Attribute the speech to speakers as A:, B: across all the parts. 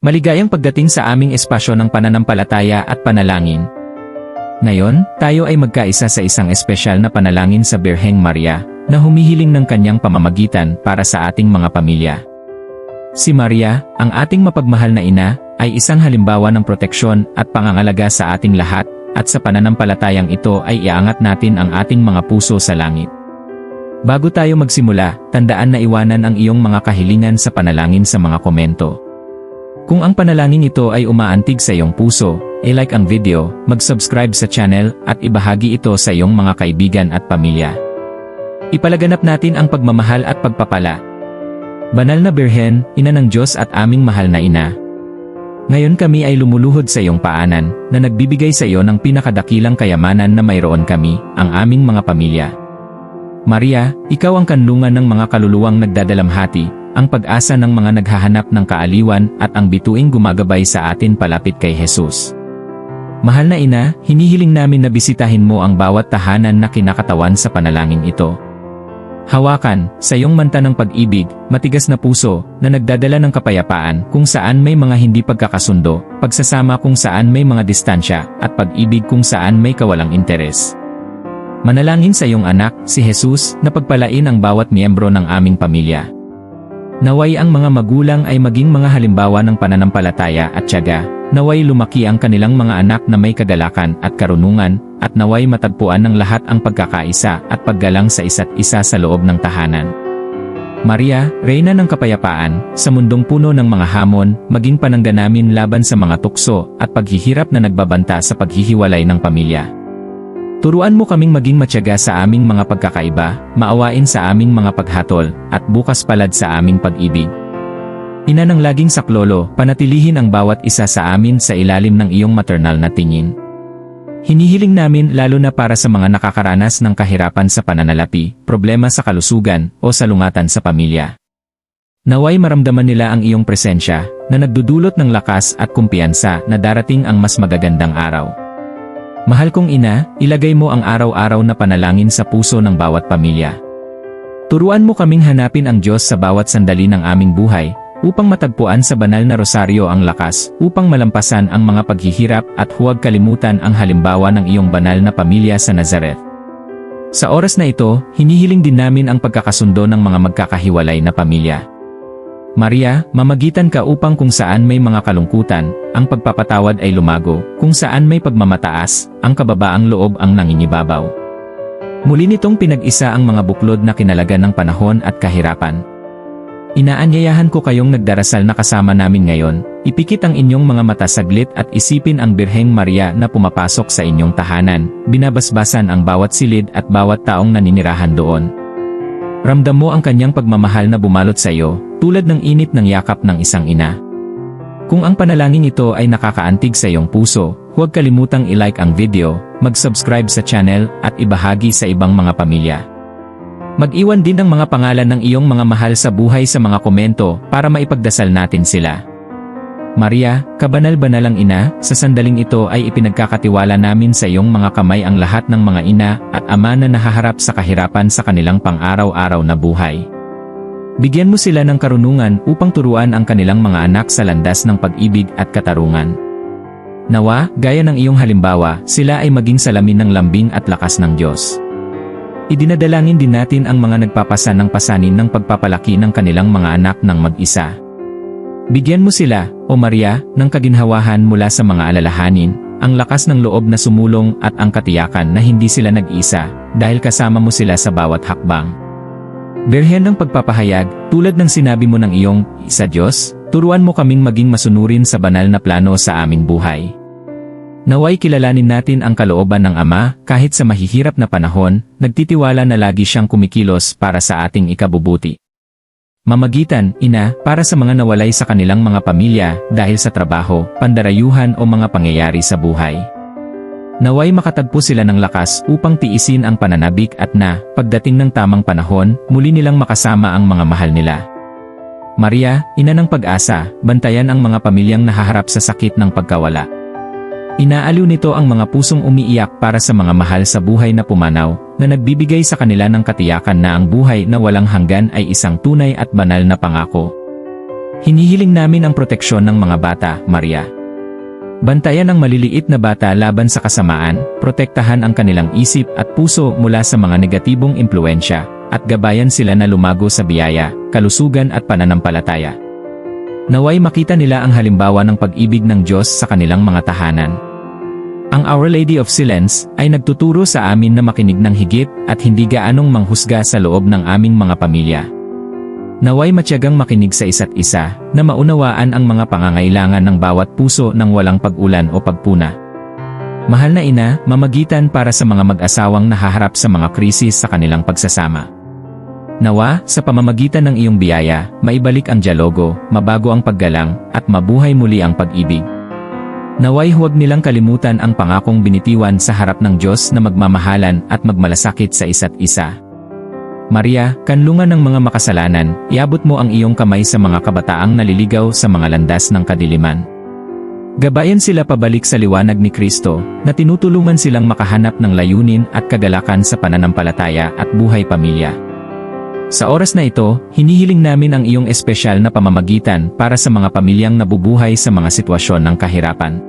A: Maligayang pagdating sa aming espasyo ng pananampalataya at panalangin. Ngayon, tayo ay magkaisa sa isang espesyal na panalangin sa Birheng Maria, na humihiling ng kanyang pamamagitan para sa ating mga pamilya. Si Maria, ang ating mapagmahal na ina, ay isang halimbawa ng proteksyon at pangangalaga sa ating lahat, at sa pananampalatayang ito ay iaangat natin ang ating mga puso sa langit. Bago tayo magsimula, tandaan na iwanan ang iyong mga kahilingan sa panalangin sa mga komento. Kung ang panalangin ito ay umaantig sa iyong puso, i-like ang video, mag-subscribe sa channel, at ibahagi ito sa iyong mga kaibigan at pamilya. Ipalaganap natin ang pagmamahal at pagpapala. Banal na Birhen, ina ng Diyos at aming mahal na ina. Ngayon kami ay lumuluhod sa iyong paanan, na nagbibigay sa iyo ng pinakadakilang kayamanan na mayroon kami, ang aming mga pamilya. Maria, ikaw ang kanlungan ng mga kaluluwang nagdadalamhati, ang pag-asa ng mga naghahanap ng kaaliwan at ang bituing gumagabay sa atin palapit kay Jesus. Mahal na ina, hinihiling namin na bisitahin mo ang bawat tahanan na kinakatawan sa panalangin ito. Hawakan, sa iyong manta ng pag-ibig, matigas na puso, na nagdadala ng kapayapaan kung saan may mga hindi pagkakasundo, pagsasama kung saan may mga distansya, at pag-ibig kung saan may kawalang interes. Manalangin sa iyong anak, si Jesus, na pagpalain ang bawat miyembro ng aming pamilya. Naway ang mga magulang ay maging mga halimbawa ng pananampalataya at tiyaga, naway lumaki ang kanilang mga anak na may kagalakan at karunungan, at naway matagpuan ng lahat ang pagkakaisa at paggalang sa isa't isa sa loob ng tahanan. Maria, Reyna ng Kapayapaan, sa mundong puno ng mga hamon, maging panangga namin laban sa mga tukso at paghihirap na nagbabanta sa paghihiwalay ng pamilya. Turuan mo kaming maging matyaga sa aming mga pagkakaiba, maawain sa aming mga paghatol, at bukas palad sa aming pag-ibig. Ina ng laging saklolo, panatilihin ang bawat isa sa amin sa ilalim ng iyong maternal na tingin. Hinihiling namin lalo na para sa mga nakakaranas ng kahirapan sa pananalapi, problema sa kalusugan, o salungatan sa pamilya. Naway maramdaman nila ang iyong presensya, na nagdudulot ng lakas at kumpiyansa na darating ang mas magagandang araw. Mahal kong ina, ilagay mo ang araw-araw na panalangin sa puso ng bawat pamilya. Turuan mo kaming hanapin ang Diyos sa bawat sandali ng aming buhay, upang matagpuan sa banal na rosaryo ang lakas, upang malampasan ang mga paghihirap at huwag kalimutan ang halimbawa ng iyong banal na pamilya sa Nazareth. Sa oras na ito, hinihiling din namin ang pagkakasundo ng mga magkakahiwalay na pamilya. Maria, mamagitan ka upang kung saan may mga kalungkutan, ang pagpapatawad ay lumago, kung saan may pagmamataas, ang kababaang loob ang nangingibabaw. Muli nitong pinag-isa ang mga buklod na kinalagan ng panahon at kahirapan. Inaanyayahan ko kayong nagdarasal na kasama namin ngayon, ipikit ang inyong mga mata saglit at isipin ang Birheng Maria na pumapasok sa inyong tahanan, binabasbasan ang bawat silid at bawat taong naninirahan doon. Ramdam mo ang kanyang pagmamahal na bumalot sa iyo, tulad ng init ng yakap ng isang ina. Kung ang panalangin ito ay nakakaantig sa iyong puso, huwag kalimutang i-like ang video, mag-subscribe sa channel, at ibahagi sa ibang mga pamilya. Mag-iwan din ng mga pangalan ng iyong mga mahal sa buhay sa mga komento para maipagdasal natin sila. Maria, kabanal-banalang ina, sa sandaling ito ay ipinagkakatiwala namin sa iyong mga kamay ang lahat ng mga ina at ama na nahaharap sa kahirapan sa kanilang pang-araw-araw na buhay. Bigyan mo sila ng karunungan upang turuan ang kanilang mga anak sa landas ng pag-ibig at katarungan. Nawa, gaya ng iyong halimbawa, sila ay maging salamin ng lambing at lakas ng Diyos. Idinadalangin din natin ang mga nagpapasan ng pasanin ng pagpapalaki ng kanilang mga anak ng mag-isa. Bigyan mo sila, O Maria, ng kaginhawahan mula sa mga alalahanin, ang lakas ng loob na sumulong at ang katiyakan na hindi sila nag-isa, dahil kasama mo sila sa bawat hakbang. Birhen ng pagpapahayag, tulad ng sinabi mo ng iyong, Isa Diyos, turuan mo kaming maging masunurin sa banal na plano sa aming buhay. Naway kilalanin natin ang kalooban ng Ama, kahit sa mahihirap na panahon, nagtitiwala na lagi siyang kumikilos para sa ating ikabubuti. Mamagitan, ina, para sa mga nawalay sa kanilang mga pamilya dahil sa trabaho, pandarayuhan o mga pangyayari sa buhay. Naway makatagpo sila ng lakas upang tiisin ang pananabik at na, pagdating ng tamang panahon, muli nilang makasama ang mga mahal nila. Maria, ina ng pag-asa, bantayan ang mga pamilyang nahaharap sa sakit ng pagkawala. Inaaliw nito ang mga pusong umiiyak para sa mga mahal sa buhay na pumanaw, na nagbibigay sa kanila ng katiyakan na ang buhay na walang hanggan ay isang tunay at banal na pangako. hinihiling namin ang proteksyon ng mga bata, Maria. Bantayan ang maliliit na bata laban sa kasamaan, protektahan ang kanilang isip at puso mula sa mga negatibong impluensya, at gabayan sila na lumago sa biyaya, kalusugan at pananampalataya. Naway makita nila ang halimbawa ng pag-ibig ng Diyos sa kanilang mga tahanan. Ang Our Lady of Silence ay nagtuturo sa amin na makinig ng higit at hindi gaanong manghusga sa loob ng aming mga pamilya. Naway matyagang makinig sa isa't isa na maunawaan ang mga pangangailangan ng bawat puso ng walang pag-ulan o pagpuna. Mahal na ina, mamagitan para sa mga mag-asawang nahaharap sa mga krisis sa kanilang pagsasama. Nawa, sa pamamagitan ng iyong biyaya, maibalik ang dialogo, mabago ang paggalang, at mabuhay muli ang pag-ibig. Naway huwag nilang kalimutan ang pangakong binitiwan sa harap ng Diyos na magmamahalan at magmalasakit sa isa't isa. Maria, kanlungan ng mga makasalanan, iabot mo ang iyong kamay sa mga kabataang naliligaw sa mga landas ng kadiliman. Gabayan sila pabalik sa liwanag ni Kristo, na tinutulungan silang makahanap ng layunin at kagalakan sa pananampalataya at buhay pamilya. Sa oras na ito, hinihiling namin ang iyong espesyal na pamamagitan para sa mga pamilyang nabubuhay sa mga sitwasyon ng kahirapan.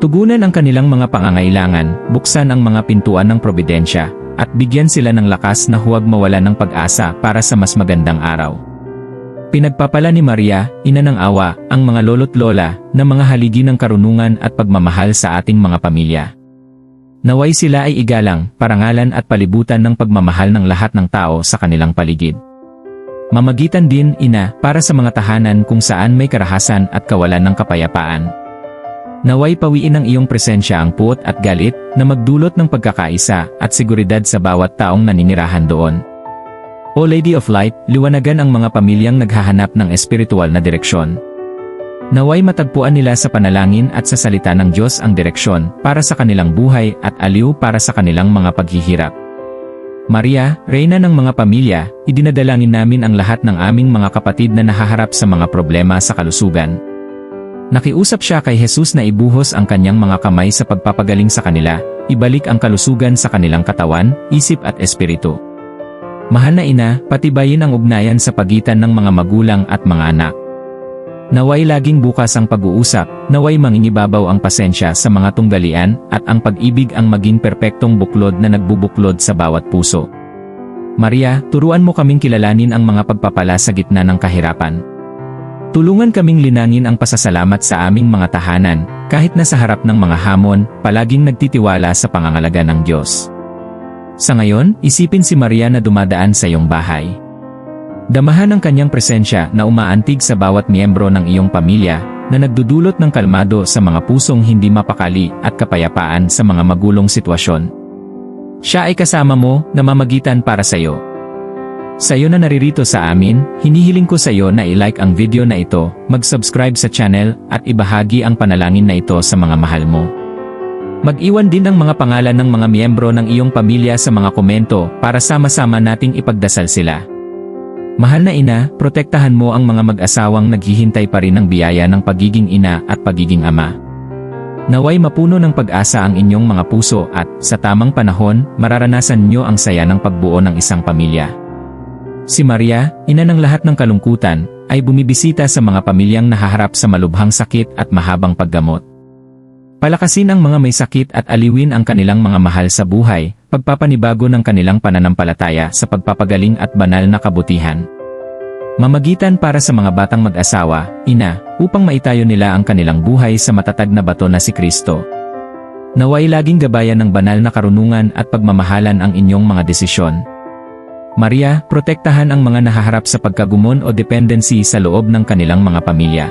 A: Tugunan ang kanilang mga pangangailangan, buksan ang mga pintuan ng probidensya, at bigyan sila ng lakas na huwag mawala ng pag-asa para sa mas magandang araw. Pinagpapala ni Maria, ina ng awa, ang mga lolo't lola, na mga haligi ng karunungan at pagmamahal sa ating mga pamilya. Naway sila ay igalang, parangalan at palibutan ng pagmamahal ng lahat ng tao sa kanilang paligid. Mamagitan din, ina, para sa mga tahanan kung saan may karahasan at kawalan ng kapayapaan. Naway pawiin ng iyong presensya ang puot at galit na magdulot ng pagkakaisa at seguridad sa bawat taong naninirahan doon. O Lady of Light, liwanagan ang mga pamilyang naghahanap ng espiritual na direksyon. Naway matagpuan nila sa panalangin at sa salita ng Diyos ang direksyon para sa kanilang buhay at aliw para sa kanilang mga paghihirap. Maria, Reyna ng mga pamilya, idinadalangin namin ang lahat ng aming mga kapatid na nahaharap sa mga problema sa kalusugan, Nakiusap siya kay Jesus na ibuhos ang kanyang mga kamay sa pagpapagaling sa kanila, ibalik ang kalusugan sa kanilang katawan, isip at espiritu. Mahal na ina, patibayin ang ugnayan sa pagitan ng mga magulang at mga anak. Naway laging bukas ang pag-uusap, naway mangingibabaw ang pasensya sa mga tunggalian at ang pag-ibig ang maging perpektong buklod na nagbubuklod sa bawat puso. Maria, turuan mo kaming kilalanin ang mga pagpapala sa gitna ng kahirapan. Tulungan kaming linangin ang pasasalamat sa aming mga tahanan, kahit na sa harap ng mga hamon, palaging nagtitiwala sa pangangalaga ng Diyos. Sa ngayon, isipin si Maria na dumadaan sa iyong bahay. Damahan ang kanyang presensya na umaantig sa bawat miyembro ng iyong pamilya, na nagdudulot ng kalmado sa mga pusong hindi mapakali at kapayapaan sa mga magulong sitwasyon. Siya ay kasama mo, na mamagitan para sa iyo. Sa iyo na naririto sa amin, hinihiling ko sa iyo na i-like ang video na ito, mag-subscribe sa channel, at ibahagi ang panalangin na ito sa mga mahal mo. Mag-iwan din ang mga pangalan ng mga miyembro ng iyong pamilya sa mga komento para sama-sama nating ipagdasal sila. Mahal na ina, protektahan mo ang mga mag-asawang naghihintay pa rin ng biyaya ng pagiging ina at pagiging ama. Naway mapuno ng pag-asa ang inyong mga puso at, sa tamang panahon, mararanasan nyo ang saya ng pagbuo ng isang pamilya. Si Maria, ina ng lahat ng kalungkutan, ay bumibisita sa mga pamilyang nahaharap sa malubhang sakit at mahabang paggamot. Palakasin ang mga may sakit at aliwin ang kanilang mga mahal sa buhay, pagpapanibago ng kanilang pananampalataya sa pagpapagaling at banal na kabutihan. Mamagitan para sa mga batang mag-asawa, ina, upang maitayo nila ang kanilang buhay sa matatag na bato na si Kristo. Naway laging gabayan ng banal na karunungan at pagmamahalan ang inyong mga desisyon, Maria, protektahan ang mga nahaharap sa pagkagumon o dependency sa loob ng kanilang mga pamilya.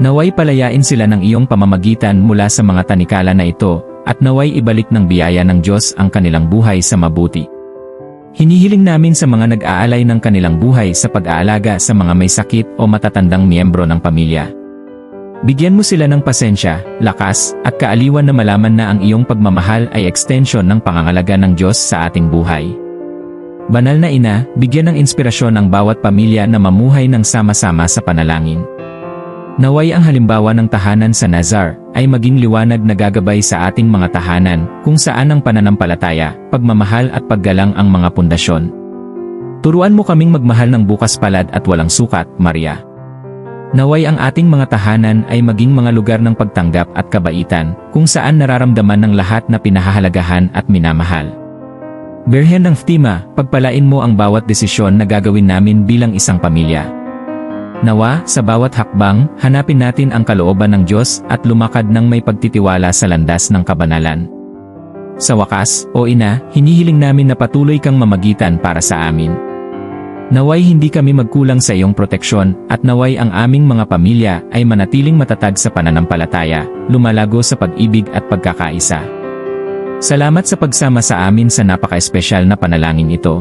A: Naway palayain sila ng iyong pamamagitan mula sa mga tanikala na ito, at naway ibalik ng biyaya ng Diyos ang kanilang buhay sa mabuti. Hinihiling namin sa mga nag-aalay ng kanilang buhay sa pag-aalaga sa mga may sakit o matatandang miyembro ng pamilya. Bigyan mo sila ng pasensya, lakas, at kaaliwan na malaman na ang iyong pagmamahal ay extension ng pangangalaga ng Diyos sa ating buhay. Banal na ina, bigyan ng inspirasyon ang bawat pamilya na mamuhay ng sama-sama sa panalangin. Naway ang halimbawa ng tahanan sa Nazar ay maging liwanag na gagabay sa ating mga tahanan kung saan ang pananampalataya, pagmamahal at paggalang ang mga pundasyon. Turuan mo kaming magmahal ng bukas palad at walang sukat, Maria. Naway ang ating mga tahanan ay maging mga lugar ng pagtanggap at kabaitan, kung saan nararamdaman ng lahat na pinahahalagahan at minamahal. Birhen ng Fatima, pagpalain mo ang bawat desisyon na gagawin namin bilang isang pamilya. Nawa, sa bawat hakbang, hanapin natin ang kalooban ng Diyos at lumakad ng may pagtitiwala sa landas ng kabanalan. Sa wakas, o ina, hinihiling namin na patuloy kang mamagitan para sa amin. Naway hindi kami magkulang sa iyong proteksyon at naway ang aming mga pamilya ay manatiling matatag sa pananampalataya, lumalago sa pag-ibig at pagkakaisa. Salamat sa pagsama sa amin sa napaka-espesyal na panalangin ito.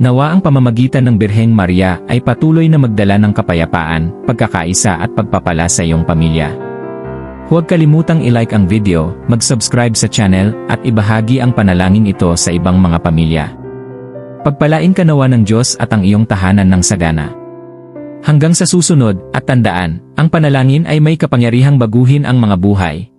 A: Nawa ang pamamagitan ng Birheng Maria ay patuloy na magdala ng kapayapaan, pagkakaisa at pagpapala sa iyong pamilya. Huwag kalimutang i-like ang video, mag-subscribe sa channel, at ibahagi ang panalangin ito sa ibang mga pamilya. Pagpalain ka nawa ng Diyos at ang iyong tahanan ng sagana. Hanggang sa susunod, at tandaan, ang panalangin ay may kapangyarihang baguhin ang mga buhay.